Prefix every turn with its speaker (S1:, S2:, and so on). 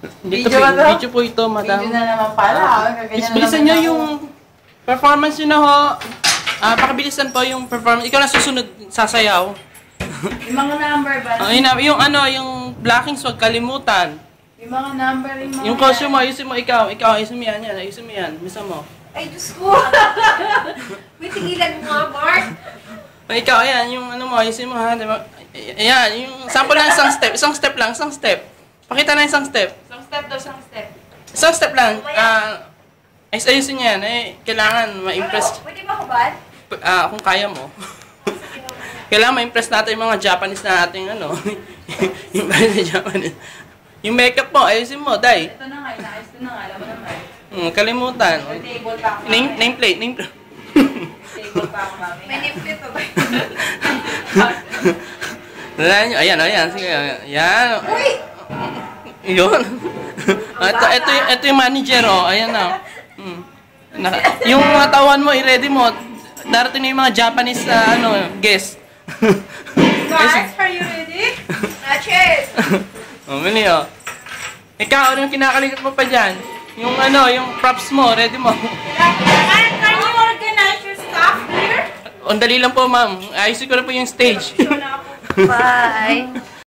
S1: Dito
S2: Video
S1: po,
S2: ba to?
S1: video po ito, madam.
S2: Video na naman pala. ah. Kaganyan
S1: Bis- Bilisan nyo yung performance nyo na ho. Ah, pakabilisan po yung performance. Ikaw na susunod sasayaw.
S2: Yung mga number ba?
S1: Oh, yun yung ano, yung blockings, wag kalimutan.
S2: Yung mga number, yung mga...
S1: Yung costume mo, ayusin mo ikaw. Ikaw, ayusin mo yan, yan. Ayusin mo yan. Bisa mo.
S3: Ay, Diyos ko! May tigilan mo nga, Mark!
S1: O, ikaw, ayan, yung ano mo, ayusin mo ha. Diba? Ay- Ayan, yung sample lang isang step. Isang step lang, isang step. Pakita na isang step.
S2: Step daw, isang step.
S1: Isang step lang. Ah, ayos ayusin niya yan. Eh, kailangan ma-impress.
S3: Pwede ba hubad?
S1: Ah, kung kaya mo. kailangan ma-impress natin yung mga Japanese na ating ano. yung mga Japanese. Yung makeup mo, ayusin mo, dai.
S2: Ito na nga, inaayos ko na nga. Alam mo naman.
S1: Hmm, kalimutan.
S2: May table pa ako.
S1: Name, nameplate, nameplate.
S2: Table pa ako, mami.
S3: May nipit pa ba?
S1: Ayan, ayan, ayan. Sige, ayan.
S3: Uy!
S1: Yun. Ito, ito, ito yung manager, oh. Ayan na. Hmm. Naka- yung mga tawan mo, i-ready mo. Darating na yung mga Japanese, ah, ano, guest.
S3: Mars, are you ready? Yet!
S1: oh, mali, oh. Ikaw, ano yung kinakalikot mo pa dyan? Yung ano, yung props mo, ready mo.
S3: Can, can you organize your stuff here?
S1: Ang dali lang po, ma'am. Ayusin ko na po yung stage.
S3: Bye!